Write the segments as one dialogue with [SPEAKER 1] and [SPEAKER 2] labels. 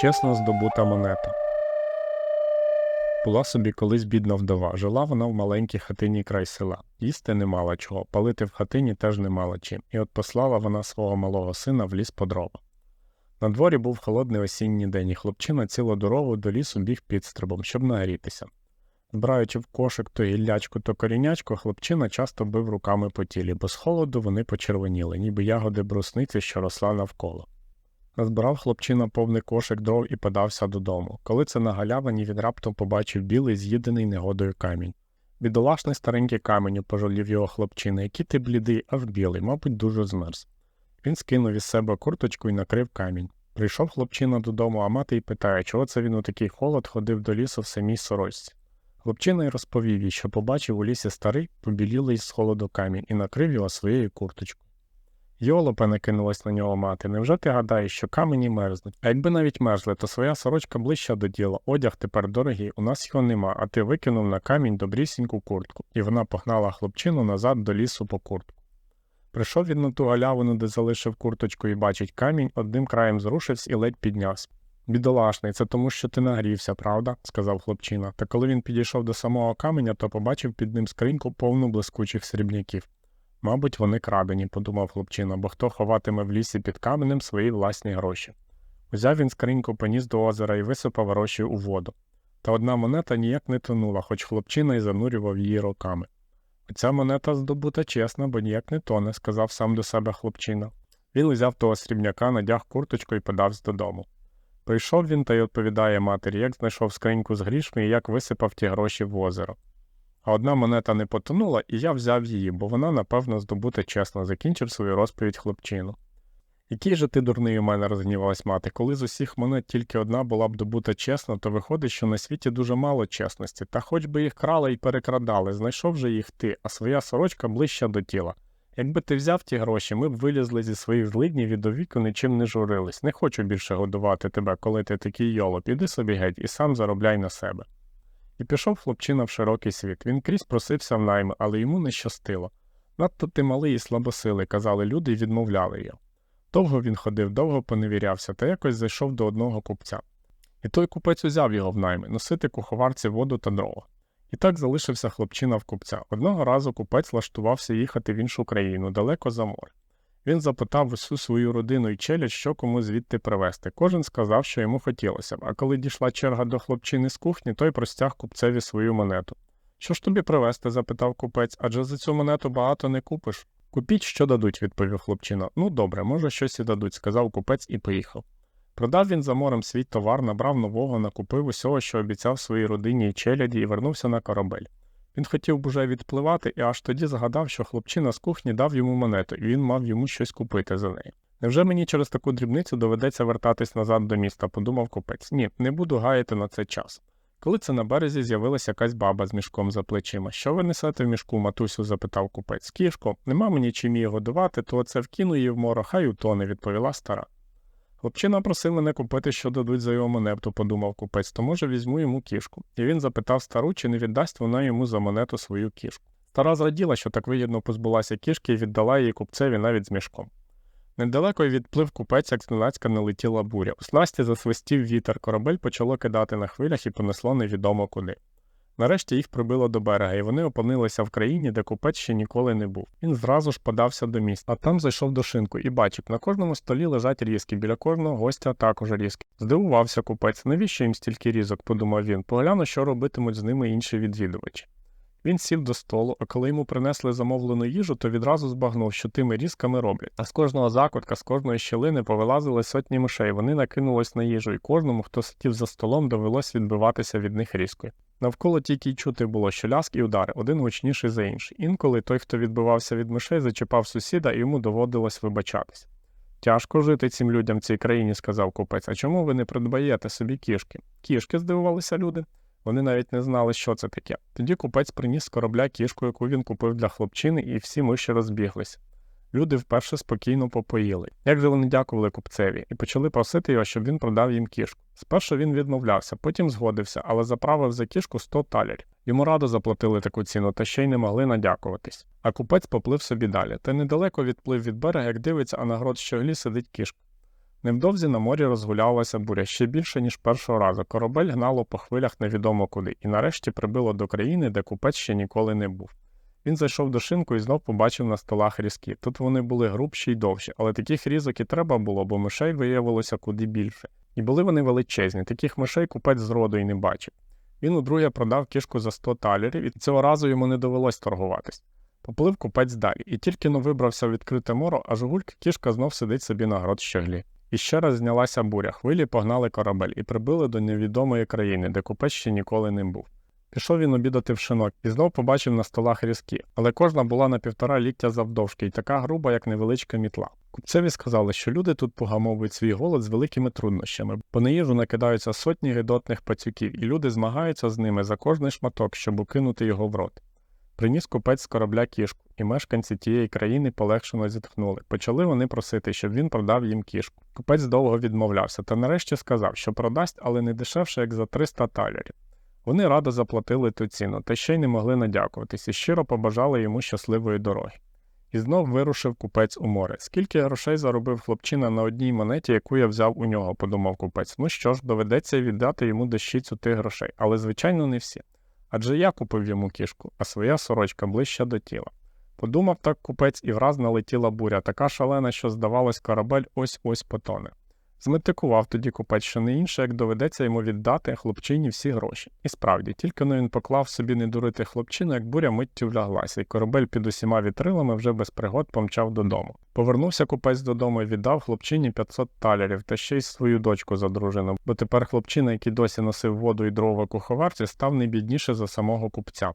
[SPEAKER 1] Чесно здобута монета. Була собі колись бідна вдова. Жила вона в маленькій хатині край села. Їсти не мала чого, палити в хатині теж не мала чим, і от послала вона свого малого сина в ліс по дрова. На дворі був холодний осінній день, і хлопчина цілу дорогу до лісу біг підстрибом, щоб нагрітися. Збираючи в кошик то гіллячку, то корінячку, хлопчина часто бив руками по тілі, бо з холоду вони почервоніли, ніби ягоди брусниці, що росла навколо. Назбирав хлопчина повний кошик дров і подався додому. Коли це на галявині він раптом побачив білий, з'їдений негодою камінь. Бідолашний старенький каменю пожалів його хлопчина, який ти блідий, аж білий, мабуть, дуже змерз. Він скинув із себе курточку і накрив камінь. Прийшов хлопчина додому, а мати й питає, чого це він у такий холод ходив до лісу в самій сорочці. Хлопчина й розповів їй, що побачив у лісі старий, побілілий з холоду камінь і накрив його своєю курточкою. Йолопе накинулась на нього мати. Невже ти гадаєш, що камені мерзнуть? А якби навіть мерзли, то своя сорочка ближча до діла. Одяг тепер дорогий, у нас його нема, а ти викинув на камінь добрісіньку куртку, і вона погнала хлопчину назад до лісу по куртку. Прийшов він на ту галявину, де залишив курточку, і бачить камінь, одним краєм зрушився і ледь піднявся. Бідолашний, це тому, що ти нагрівся, правда? сказав хлопчина. Та коли він підійшов до самого каменя, то побачив під ним скриньку повну блискучих срібняків. Мабуть, вони крадені, подумав хлопчина, бо хто ховатиме в лісі під каменем свої власні гроші. Узяв він скриньку, поніс до озера і висипав гроші у воду. Та одна монета ніяк не тонула, хоч хлопчина й занурював її роками. Оця монета здобута чесна, бо ніяк не тоне, сказав сам до себе хлопчина. Він узяв того срібняка, надяг курточку і подався додому. Прийшов він та й відповідає матері, як знайшов скриньку з грішми і як висипав ті гроші в озеро. А одна монета не потонула, і я взяв її, бо вона, напевно, здобута чесно, закінчив свою розповідь хлопчину. Який же ти дурний у мене розгнівалась мати, коли з усіх монет тільки одна була б добута чесно, то виходить, що на світі дуже мало чесності, та хоч би їх крали і перекрадали, знайшов же їх ти, а своя сорочка ближча до тіла. Якби ти взяв ті гроші, ми б вилізли зі своїх злиднів і до віку нічим не журились. Не хочу більше годувати тебе, коли ти такий йолоп, іди собі геть і сам заробляй на себе. І пішов хлопчина в широкий світ. Він крізь просився в найми, але йому не щастило. Надто ти малий і слабосилий, казали люди і відмовляли його. Довго він ходив, довго поневірявся, та якось зайшов до одного купця. І той купець узяв його в найми носити куховарці воду та дрова. І так залишився хлопчина в купця. Одного разу купець влаштувався їхати в іншу країну, далеко за море. Він запитав усю свою родину і челядь, що кому звідти привезти. Кожен сказав, що йому хотілося б, а коли дійшла черга до хлопчини з кухні, той простяг купцеві свою монету. Що ж тобі привезти? запитав купець, адже за цю монету багато не купиш. Купіть, що дадуть, відповів хлопчина. Ну добре, може, щось і дадуть, сказав купець і поїхав. Продав він за морем свій товар, набрав нового, накупив усього, що обіцяв своїй родині і челяді, і вернувся на корабель. Він хотів б уже відпливати і аж тоді згадав, що хлопчина з кухні дав йому монету, і він мав йому щось купити за неї. Невже мені через таку дрібницю доведеться вертатись назад до міста, подумав купець. Ні, не буду гаяти на це час. Коли це на березі з'явилася якась баба з мішком за плечима. Що ви несете в мішку, матусю? запитав купець. Кішко, нема мені чим її годувати, то оце вкину її в моро, хай утоне, відповіла стара. Хлопчина просив мене купити, що дадуть за його монету, подумав купець, то може візьму йому кішку. І він запитав стару, чи не віддасть вона йому за монету свою кішку. Стара зраділа, що так вигідно позбулася кішки і віддала її купцеві навіть з мішком. Недалеко відплив купець, як зненацька налетіла буря. У снасті засвистів вітер, корабель почало кидати на хвилях і понесло невідомо куди. Нарешті їх прибило до берега, і вони опинилися в країні, де купець ще ніколи не був. Він зразу ж подався до міста, а там зайшов до шинку і бачив, на кожному столі лежать різки, біля кожного гостя також різки. Здивувався купець, навіщо їм стільки різок, подумав він, погляну, що робитимуть з ними інші відвідувачі. Він сів до столу, а коли йому принесли замовлену їжу, то відразу збагнув, що тими різками роблять. А з кожного закутка, з кожної щілини повилазили сотні мишей. Вони накинулись на їжу, і кожному, хто сидів за столом, довелось відбиватися від них різкою. Навколо тільки й чути було, що ляск і удари, один гучніший за інший. Інколи той, хто відбивався від мишей, зачіпав сусіда, і йому доводилось вибачатись. Тяжко жити цим людям в цій країні, сказав купець. А чому ви не придбаєте собі кішки? Кішки, здивувалися люди. Вони навіть не знали, що це таке. Тоді купець приніс з корабля кішку, яку він купив для хлопчини, і всі миші розбіглися. Люди вперше спокійно попоїли. Як же вони дякували купцеві, і почали просити його, щоб він продав їм кішку. Спершу він відмовлявся, потім згодився, але заправив за кішку 100 талерів. Йому радо заплатили таку ціну, та ще й не могли надякуватись. А купець поплив собі далі, та недалеко відплив від берега, як дивиться, а на грот щоглі сидить кішка. Невдовзі на морі розгулялася буря ще більше, ніж першого разу. Корабель гнало по хвилях невідомо куди, і нарешті прибило до країни, де купець ще ніколи не був. Він зайшов до шинку і знов побачив на столах різки. Тут вони були грубші й довші, але таких різок і треба було, бо мишей виявилося куди більше. І були вони величезні, таких мишей купець зроду й не бачив. Він удруге продав кішку за 100 талерів, і цього разу йому не довелось торгуватись. Поплив купець далі, і тільки но вибрався в відкрите моро, аж гулька кішка знов сидить собі на грот щоглі. І ще раз знялася буря, хвилі погнали корабель і прибили до невідомої країни, де купець ще ніколи не був. Пішов він обідати в шинок і знов побачив на столах різки, але кожна була на півтора ліктя завдовжки і така груба, як невеличка мітла. Купцеві сказали, що люди тут погамовують свій голод з великими труднощами, бо на їжу накидаються сотні гидотних пацюків, і люди змагаються з ними за кожний шматок, щоб укинути його в рот. Приніс купець з корабля кішку, і мешканці тієї країни полегшено зітхнули. Почали вони просити, щоб він продав їм кішку. Купець довго відмовлявся, та нарешті сказав, що продасть, але не дешевше, як за 300 талерів. Вони радо заплатили ту ціну, та ще й не могли надякуватись і щиро побажали йому щасливої дороги. І знов вирушив купець у море. Скільки грошей заробив хлопчина на одній монеті, яку я взяв у нього, подумав купець. Ну що ж, доведеться віддати йому дещицю тих грошей, але звичайно не всі. Адже я купив йому кішку, а своя сорочка ближче до тіла. Подумав так купець і враз налетіла буря, така шалена, що, здавалось, корабель ось ось потоне. Зметикував тоді купець, що не інше, як доведеться йому віддати хлопчині всі гроші. І справді, тільки но він поклав собі не дурити хлопчину, як буря миттю вляглася, і корабель під усіма вітрилами вже без пригод помчав додому. Повернувся купець додому і віддав хлопчині 500 талерів та ще й свою дочку за дружину, бо тепер хлопчина, який досі носив воду і дрова куховарці, став не бідніше за самого купця.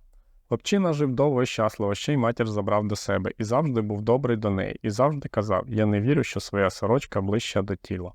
[SPEAKER 1] Хлопчина жив довго і щасливо, ще й матір забрав до себе, і завжди був добрий до неї, і завжди казав: Я не вірю, що своя сорочка ближча до тіла.